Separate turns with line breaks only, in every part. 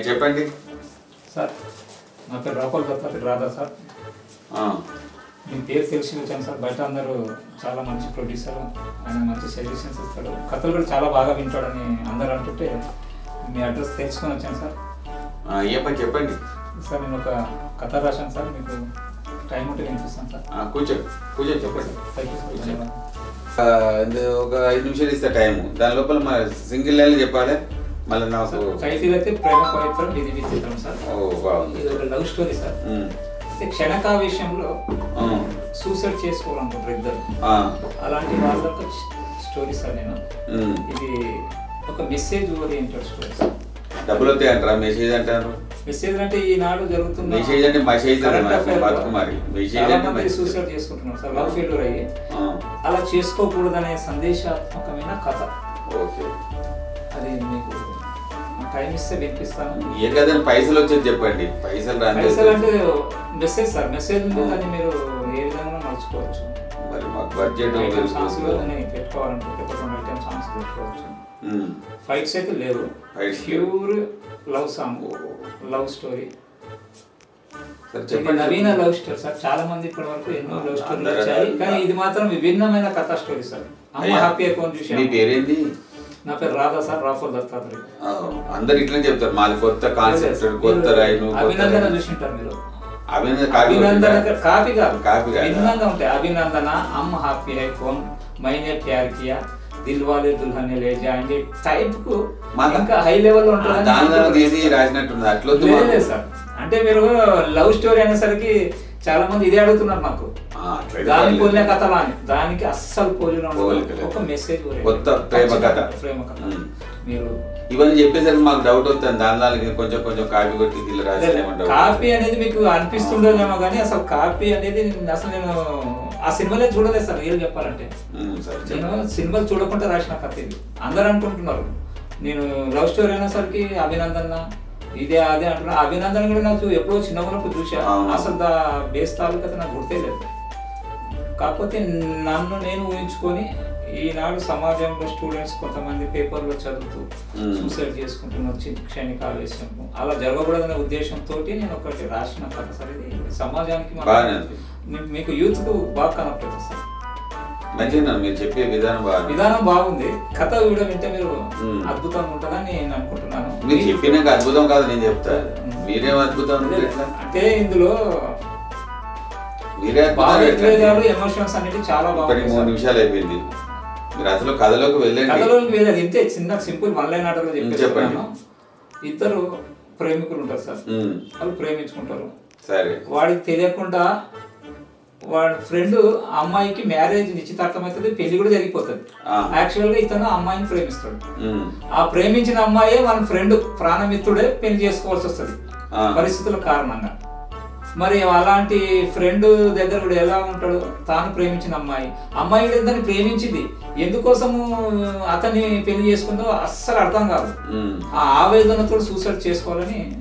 చెప్పండి.
సార్ నా పేరు రాహుల్ దత్తాత్రి రాధా సార్. మీ పేరు తెలిసి వచ్చాను సార్. బయట అందరూ చాలా మంచి ప్రొడ్యూసర్ ఆయన మంచి సజెషన్స్ ఇస్తాడు. కథలు కూడా చాలా బాగా వింటాడని అందరూ అంటుంటే మీ అడ్రస్ తెలుసుకొని వచ్చాను సార్.
ఏం పని చెప్పండి.
సార్ నేను ఒక కథ రాశాను సార్. మీకు టైం ఉంటే వినిపిస్తాను సార్.
ఆ, కూర్చోండి కూర్చొని చెప్పండి.
థ్యాంక్ యూ సార్
ఒక ఐదు నిమిషాలు ఇస్తే టైం దాని లోపల మన సింగిల్ లైన్ చెప్పాలి. మళ్ళీ నాకు
టైటిల్ అయితే ప్రేమ పవిత్రం ఇది విచిత్రం సార్ ఇది ఒక లవ్ స్టోరీ సార్. క్షణకావేశంలో
ఆ,
సూసైడ్ చేసుకోవాలనుకుంటారు ఇద్దరు. అలాంటి వాళ్ళ స్టోరీ సార్ నేను. ఇది ఒక మెసేజ్ ఓరియంటెడ్ స్టోరీ సార్.
డబ్బులు వస్తాయి అంటారా? మెసేజ్ అంటారు?
మెసేజ్ అంటే ఈనాడు జరుగుతున్న
మెసేజ్ అంటే మెసేజ్ మరి. మెసేజ్ అంటే.
సూసైడ్ చేసుకుంటున్నారు సార్ లవ్ ఫెయిల్యూర్ అయ్యి. అలా చేసుకోకూడదనే సందేశాత్మకమైన కథ.
ఓకే.
అది మీకు టైం ఇస్తే వినిపిస్తాను.
ఏ కదండి పైసలు వచ్చేది చెప్పండి. పైసలు రాని
పైసలు అంటే మెసేజ్ సార్ మెసేజ్ ఉంది దాన్ని మీరు ఏ విధంగా మలుచుకోవచ్చు?
మరి మాకు బడ్జెట్
సాంగ్స్ పెట్టుకోవాలనుకుంటే రెండు ఐటమ్ సాంగ్స్ పెట్టుకోవచ్చు. ఫైట్స్ అయితే లేవు. Pure love. Song love story
సరే
ఇది
చెప్పండి.
నవీన లవ్ స్టోరీ సార్. చాలా మంది ఇప్పటి వరకు ఎన్నో లవ్ స్టోరీలు వచ్చాయి. కానీ ఇది మాత్రం విభిన్నమైన కథా స్టోరీ సార్. అమ్మ హ్యాపీ అకౌంట్
మీ
చూసాను
పేరేంటి?
నా పేరు రాధా సార్ రాఫుల్ దత్తాత్రేయ
ఆ, అందరు ఇట్లనే చెప్తారు. మాది కొత్త కాన్సెప్ట్ కొత్త కొత్త
అభినందన. చూసింటారు మీరు.
అభినందన కాపీ
కాదు
కాపీ?
భిన్నంగా ఉంటాయి. అభినందన అమ్మ happy iPhone Maine Pyar Kiya Dilwale Dulhania Le Jayenge
టైప్కు
ఇంకా హై
లెవెల్లో
ఉంటుంది
రాసినట్టుంది? మాకు.
లేదు సార్. అంటే మీరు లవ్ స్టోరీ అనేసరికి చాలా మంది ఇదే అడుగుతున్నారు నాకు
ఆ, అట్లయితే
దాని
పర్లేదు.
పోలిన కథ అని దానికి అస్సలు పోలిన. ఒక మెసేజ్
కొత్త ప్రేమ కథ.
ప్రేమ కథ. మీరు
ఇవన్నీ చెప్పేసరికి మాకు డౌట్ వస్తుంది దాని దానికి కొంచెం కొంచెం కాపీ కొట్టి దీనిలో రాసేమో
కాపీ అనేది మీకు అనిపిస్తుండదేమో కానీ అసలు కాపీ అనేది అసలు నేను ఆ సినిమాలే చూడలేదు సార్ రియల్ చెప్పాలంటే నేను. సినిమాలు చూడకుండా రాసిన కథ ఇది అందరు అనుకుంటున్నారు నేను లవ్ స్టోరీ అనేసరికి అభినందన ఇదే అదే అంటున్నా. అభినందన కూడా నాకు ఎప్పుడో చిన్న ఉన్నప్పుడు చూసా
అవును.
అసలు దా బేస్ తాలూకత నాకు గుర్తే లేదు కాకపోతే నన్ను నేను ఊహించుకొని ఈనాడు సమాజంలో స్టూడెంట్స్ కొంతమంది పేపర్లో చదువుతూ. సూసైడ్ చేసుకుంటున్న క్షణిక ఆవేశం అలా జరగకూడదనే ఉద్దేశంతో నేను ఒకటి రాసిన కథ సార్. ఇది సమాజానికి మీకు యూత్కు బాగా కనెక్ట్ అవుతుంది సార్.
మీరు చెప్పే విధానం
విధానం బాగుంది. కథ కూడా వింటే మీరు. అద్భుతంగా ఉంటుందని నేను అనుకుంటున్నాను.
మీరు చెప్పినాక అద్భుతం కాదు నేను చెప్తా. మీరేం అద్భుతం అంటే
ఇందులో
మీరే
ఎమోషన్స్ అనేవి చాలా బాగుంది
మూడు. నిమిషాలు అయిపోయింది మీరు అసలు కథలోకి వెళ్ళండి
కథలోకి ఇంతే చిన్న సింపుల్ వన్ లైన్ ఆటలో
చెప్పండి.
ఇద్దరు ప్రేమికులు ఉంటారు సార్. వాళ్ళు ప్రేమించుకుంటారు
సరే
వాడికి తెలియకుండా వాడి ఫ్రెండ్ అమ్మాయికి మ్యారేజ్ నిశ్చితార్థం అవుతుంది పెళ్ళి కూడా జరిగిపోతుంది. యాక్చువల్గా ఇతను అమ్మాయిని ప్రేమిస్తాడు. ఆ ప్రేమించిన అమ్మాయే మన ఫ్రెండ్ ప్రాణమిత్రుడే పెళ్ళి చేసుకోవాల్సి వస్తుంది. పరిస్థితుల కారణంగా. మరి అలాంటి ఫ్రెండ్ దగ్గర కూడా ఎలా ఉంటాడు? తాను ప్రేమించిన అమ్మాయి. అమ్మాయి దాన్ని ప్రేమించింది. ఎందుకోసము అతన్ని పెళ్ళి చేసుకుందో అస్సలు అర్థం కాదు. ఆ ఆవేదనతో సూసైడ్ చేసుకోవాలని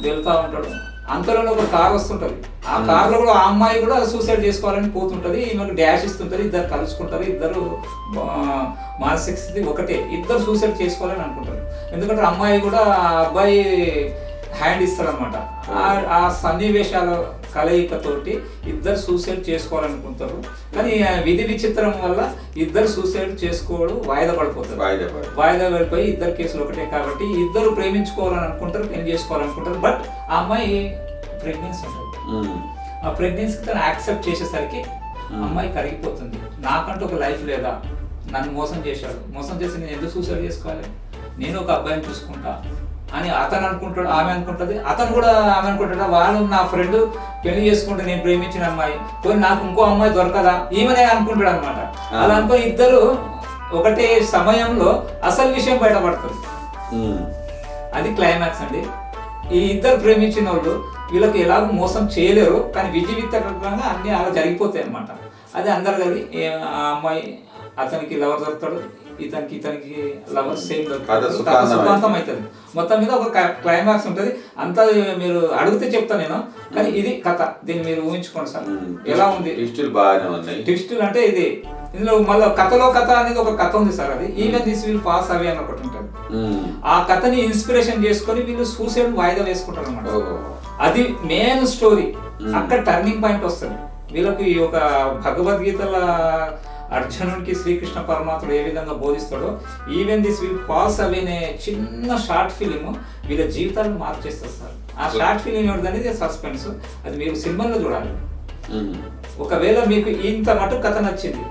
వెళ్తా ఉంటాడు. అంతలోనే ఒక కార్ వస్తుంటది. ఆ కార్లో కూడా ఆ అమ్మాయి కూడా సూసైడ్ చేసుకోవాలని పోతుంటది ఈమెకు డాష్ ఇస్తుంటది ఇద్దరు కలుసుకుంటారు ఇద్దరు మానసిక స్థితి ఒకటే ఇద్దరు సూసైడ్ చేసుకోవాలని అనుకుంటారు. ఎందుకంటే అమ్మాయి కూడా ఆ అబ్బాయి హ్యాండ్ ఇస్తారనమాట ఆ సన్నివేశాల కలయికతోటి ఇద్దరు సూసైడ్ చేసుకోవాలనుకుంటారు కానీ విధి విచిత్రం వల్ల ఇద్దరు సూసైడ్ చేసుకోవడం వాయిదా పడిపోతారు
వాయిదా పడి.
వాయిదా వెళ్ళిపోయి ఇద్దరు కేసులు ఒకటే కాబట్టి ఇద్దరు ప్రేమించుకోవాలని అనుకుంటారు పెళ్ళి చేసుకోవాలనుకుంటారు. బట్ ఆ అమ్మాయి ప్రెగ్నెన్సీ ఉంటుంది
మ్మ్.
ఆ ప్రెగ్నెన్సీకి తను యాక్సెప్ట్ చేసేసరికి అమ్మాయి కరిగిపోతుంది. నాకంటూ ఒక లైఫ్ లేదా? నన్ను మోసం చేశాడు. మోసం చేసి నేను ఎందుకు సూసైడ్ చేసుకోవాలి? నేను ఒక అబ్బాయిని చూసుకుంటా అని అతను అనుకుంటాడు ఆమె అనుకుంటుంది. అతను కూడా ఆమె అనుకుంటాడు వాళ్ళు నా ఫ్రెండ్ పెళ్ళి చేసుకుంటే నేను ప్రేమించిన అమ్మాయి. పోయి నాకు ఇంకో అమ్మాయి దొరకదా? ఈమెనే అనుకుంటాడు అనమాట అలా అనుకో ఇద్దరు ఒకటే సమయంలో అసలు విషయం బయటపడుతుంది.
మ్మ్.
అది క్లైమాక్స్ అండి. ఈ ఇద్దరు ప్రేమించిన వాళ్ళు వీళ్ళకి ఎలాగో మోసం చేయలేరు కానీ విజయవిత్తకంగా అన్ని అలా జరిగిపోతాయి అన్నమాట. అది అందరు కలిగి ఆ అమ్మాయి అతనికి లవర్ దొరుకుతాడు ఇతనికి ఇతనికి లవర్ సేమ్
సుఖాంతం
సుఖాంతం అవుతుంది మొత్తం మీద ఒక క్లైమాక్స్ ఉంటుంది. అంతా మీరు అడిగితే చెప్తా నేను కానీ ఇది కథ. దీన్ని మీరు ఊహించుకోండి సార్. ఎలా ఉంది?
ట్విస్టులు బాగానే ఉన్నాయి.
ట్విస్టులు అంటే ఇది ఇందులో మళ్ళీ కథలో కథ అనేది ఒక కథ ఉంది సార్ అది. Even this will pass away అని ఒకటి ఉంటుంది. ఆ కథని ఇన్స్పిరేషన్ చేసుకొని వీళ్ళు సూసైడ్ వాయిదా వేసుకుంటారు అనమాట. అది మెయిన్ స్టోరీ
Hmm.
అక్కడ టర్నింగ్ పాయింట్ వస్తుంది. వీళ్ళకి ఈ ఒక భగవద్గీతల అర్జునుడికి శ్రీకృష్ణ పరమాత్ముడు ఏ విధంగా బోధిస్తాడో ఈవెన్ దిస్ విల్ పాస్ అవేనే చిన్న షార్ట్ ఫిలిం వీళ్ళ జీవితాలను మార్చేస్తారు సార్ ఆ షార్ట్ ఫిలిం ఎవరిది అనేది సస్పెన్స్ అది మీరు సినిమాలో చూడాలి.
ఉమ్.
ఒకవేళ మీకు ఇంత మటు కథ నచ్చింది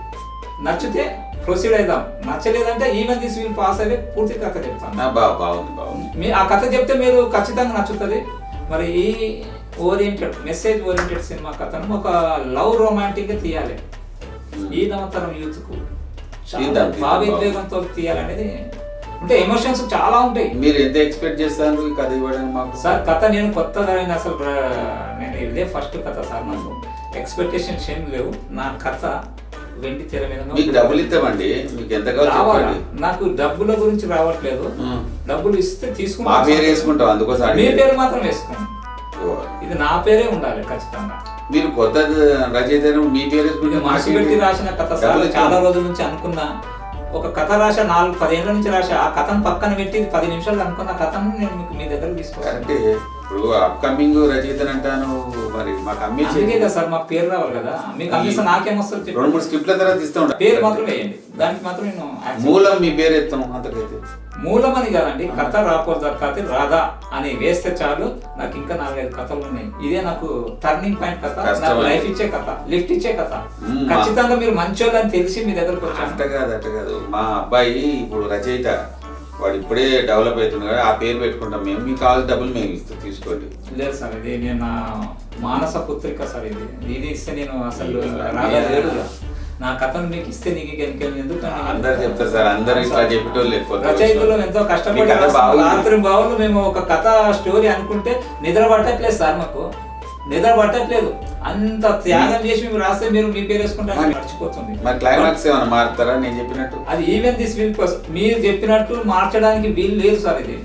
నచ్చితే ప్రొసీడ్ అయిదాం. నచ్చలేదంటే even this will pass away పూర్తి కథ చెప్తాను.
బాగుంది బాగుంది.
ఆ కథ చెప్తే మీరు ఖచ్చితంగా నచ్చుతుంది. మరి ఈ ఓరియంటెడ్ మెసేజ్ ఓరియంటెడ్ సినిమా కథను ఒక లవ్ రొమాంటిక్గా తీయాలి. ఈ నవతరం యూత్కు చాలా
తీద్దాం, తీద్దాం,
భావోద్వేగంతో తీయాలనేది అంటే ఎమోషన్స్ చాలా ఉంటాయి.
మీరు ఎంత ఎక్స్పెక్ట్ చేస్తారు ఈ కథ ఇవ్వడానికి మాకు?
సార్ కథ నేను కొత్తగా నేను అసలు నేను ఇదే ఫస్ట్ కథ సార్ నాకు ఎక్స్పెక్టేషన్స్ ఏం లేవు. నా కథ వెండి తెర మీద
మీకు డబ్బులు ఇస్తామండి మీకు ఎంత కావాలి
నాకు డబ్బుల గురించి రావట్లేదు. డబ్బులు ఇస్తే
మా
తీసుకుంటా
పేరు వేసుకుంటాం అందుకోసం
మీ. పేరు మాత్రం వేసుకోండి
ఓ.
ఇది నా పేరే ఉండాలి ఖచ్చితంగా
మీరు కొత్త రచయిత మీ పేరు వేసుకుంటే
రాసిన కథ. చాలా రోజుల నుంచి అనుకున్నా ఒక కథ రాసా నాలుగు పదేళ్ళ నుంచి రాసా ఆ కథను పక్కన పెట్టి పది నిమిషాలు అనుకున్న కథను నేను మీకు మీ దగ్గర తీసుకొస్తాను.
అంటే ఇప్పుడు అప్కమింగ్ రచయితలు అంటాను మరి మాకు అమ్మేసి
అందుకే కదా సార్ మాకు పేరు రావాలి కదా. మీకు అమ్మిస్తే నాకేమొస్తుంది
రెండు
చెప్పండి.
మూడు స్క్రిప్ట్ల తర్వాత ఇస్తాం
పేరు మాత్రం వేయండి. దానికి మాత్రం నేను
మూలం మీ పేరు ఎత్తాం అంతకైతే.
మూలం అని కాదండి కథ రాపోదా కథ రాదా అని వేస్తే చాలు నాకు ఇంకా నాలుగైదు కథలు ఉన్నాయి. ఇదే నాకు టర్నింగ్ పాయింట్ కథ నాకు. లైఫ్ ఇచ్చే కథ లిఫ్ట్ ఇచ్చే కథ. ఖచ్చితంగా మీరు మంచోళ్ళు అని తెలిసి మీ దగ్గరకు
అట్ట
వచ్చాను
కాదు అట్ట కాదు. మా అబ్బాయి ఇప్పుడు రచయిత. వాడు ఇప్పుడే డెవలప్ అవుతుంది కదా ఆ పేరు పెట్టుకుంటాం మేము. మీకు కావాల్సిన డబ్బులు మేము ఇస్తాం తీసుకోండి.
లేదు సార్ ఇది నేను నా మానస పుత్రిక సార్ ఇది. ఇది ఇస్తే నేను అసలు
లేదు సార్.
రాగా లేడు నా కథను మీకు ఇస్తే నీకు ఎందుకు
అందరు చెప్తారు సార్ అందరు ఇట్లా చెప్పేటోళ్ళు
రచయితలు ఎంతో కష్టపడి. రాత్రి బావులు మేము ఒక కథ స్టోరీ అనుకుంటే నిద్ర పట్టట్లేదు సార్ మాకు. నిద్ర పట్టట్లేదు. అంత త్యాగం చేసి మేము రాస్తే మీరు మీ పేరు వేసుకుంటే అది మర్చిపోతుంది
మరి క్లైమాక్స్ ఏమైనా మారుతారా? నేను చెప్పినట్టు.
అది ఈవెన్ దిస్ వీల్ మీరు చెప్పినట్టు మార్చడానికి వీలు లేదు సార్ ఇది.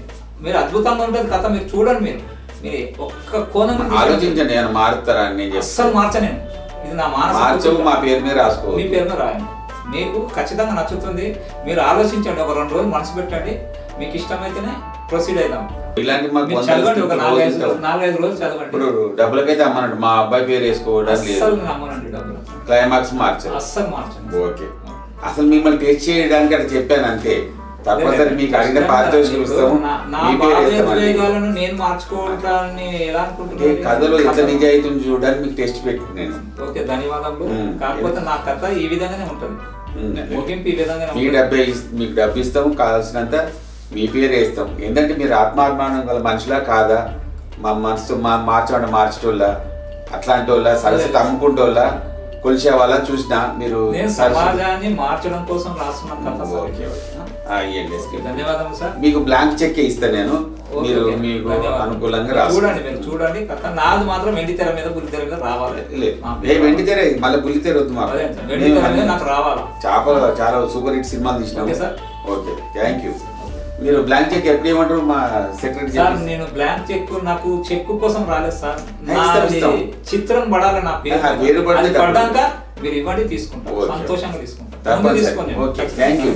మీరు అద్భుతంగా ఉంటుంది కథ మీరు చూడండి మీరు. మీరు ఒక్క కోణం
ఆలోచించండి మారుతారా? నేను
అస్సలు మార్చలేను. ఇది నా మానస
మార్చవు
పుత్రిక.
మా పేరు మీద రాసుకో.
మీ పేరున రాయండి. మీకు ఖచ్చితంగా నచ్చుతుంది. మీరు ఆలోచించండి ఒక రెండు రోజులు మనసు పెట్టండి. మీకు ఇష్టమైతేనే ప్రొసీడ్ అయిదాం.
ఇలాంటి మాకు
చదవండి ఒక నాలుగైదు
రోజులు
నాలుగైదు రోజులు చదవండి.
ఇప్పుడు డబ్బులకైతే అమ్మనండి మా అబ్బాయి పేరు వేసుకోవడం
అస్సలు
లేదు
నమ్మనండి డబ్బులు.
క్లైమాక్స్ మార్చారు
అస్సలు మార్చండి.
ఓకే. అసలు మిమ్మల్ని టెస్ట్ చేయడానికి అట్లా చెప్పాను అంతే. తప్పనిసరి మీకు అడిగిన పారితోషికం ఇస్తాము
నా- నా
మీ పేరు వేస్తామండి
భావోద్వేగాలను నేను మార్చుకోవటాన్ని ఎలా
ఈ
అనుకుంటున్నాను
కథలో ఎంత నిజాయితీని చూడడానికి మీకు టెస్ట్ పెట్టి నేను.
ఓకే. కాకపోతే నా కథ ఈ విధంగానే ఉంటుంది.
మ్మ్.
ముగింపు ఈ విధంగానే
మీ
ఉంటుంది.
డబ్బే ఇస్- మీకు డబ్బు ఇస్తాము కావాల్సినంత మీ పేరు వేస్తాం ఏంటంటే మీరు ఆత్మాభిమానం గల మనుషులా కాదా? మా మనసు మా మార్చడం మార్చటోళ్ళ అట్లాంటి వాళ్ళ సరస్వతి అమ్ముకుంటోళ్ళ కొలిసే వాళ్ళ చూసినా మీరు
సమాజాన్ని మార్చడం కోసం రాస్తున్న కథ ధన్యవాదములు సార్.
మీకు బ్లాంక్ చెక్ ఇస్తా నేను. మీరు. మీకు
ధన్యవాదాలు.
అనుకూలంగా రాసుకోండి
చూడండి మీరు చూడండి. నాది మాత్రం వెండి తెర మీద బుల్లి తెర మీద రావాలి.
లేదు
నా
ఏ
పేరు
వెండి తెర మళ్ళీ బుల్లి తెర వద్దు మాకు.
నాకు రావాలి.
చేపలు చాలా సూపర్ హిట్ సినిమాలు తీసినాం
okay sir.
Okay thank you. మీరు బ్లాంక్ చెక్ ఎప్పుడు ఇవ్వమంటారు మా సెక్రటరీ
సార్ నేను బ్లాంక్ చెక్ నాకు చెక్ కోసం రాలేదు సార్. చిత్రం పడాలి నా పేరు. పడ్డాక మీరు ఇవ్వండి తీసుకుంటాం. సంతోషంగా తీసుకుంటాం.
Okay thank you.